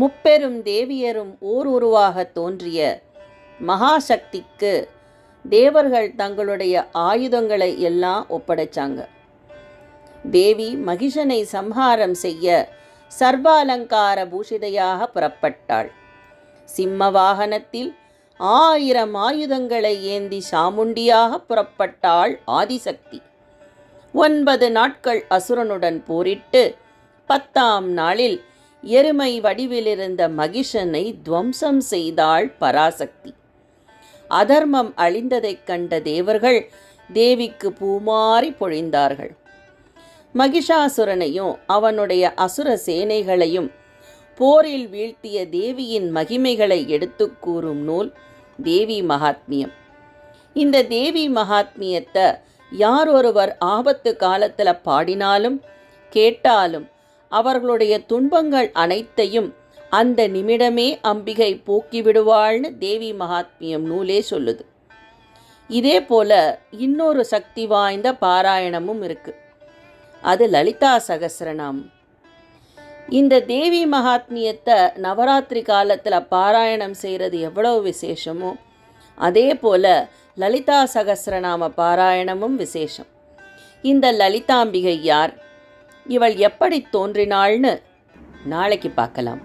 முப்பெரும் தேவியரும் ஓர் உருவாக தோன்றிய மகாசக்திக்கு தேவர்கள் தங்களுடைய ஆயுதங்களை எல்லாம் ஒப்படைச்சாங்க. தேவி மகிஷனை சம்ஹாரம் செய்ய சர்வாலங்கார பூஷிதையாக புறப்பட்டாள். சிம்ம வாகனத்தில் ஆயிரம் ஆயுதங்களை ஏந்தி சாமுண்டியாக புறப்பட்டாள் ஆதிசக்தி. ஒன்பது நாட்கள் அசுரனுடன் போரிட்டு பத்தாம் நாளில் எருமை வடிவிலிருந்த மகிஷனை துவம்சம் செய்தாள் பராசக்தி. அதர்மம் அழிந்ததைக் கண்ட தேவர்கள் தேவிக்கு பூமாரி பொழிந்தார்கள். மகிஷாசுரனையும் அவனுடைய அசுர சேனைகளையும் போரில் வீழ்த்திய தேவியின் மகிமைகளை எடுத்து கூறும் நூல் தேவி மகாத்மியம். இந்த தேவி மகாத்மியத்தை யார் ஒருவர் ஆபத்து காலத்தில் பாடினாலும் கேட்டாலும் அவர்களுடைய துன்பங்கள் அனைத்தையும் அந்த நிமிடமே அம்பிகை போக்கிவிடுவாள்னு தேவி மகாத்மியம் நூலே சொல்லுது. இதே போல இன்னொரு சக்தி வாய்ந்த பாராயணமும் இருக்கு. அது லலிதா சகஸ்ரநாமம் இந்த தேவி மகாத்மியத்தை நவராத்திரி காலத்தில் பாராயணம் செய்கிறது எவ்வளோ விசேஷமோ அதே போல லலிதா சகசிரநாம பாராயணமும் விசேஷம். இந்த லலிதாம்பிகை யார்? இவள் எப்படி தோன்றினாள்னு நாளைக்கு பார்க்கலாம்.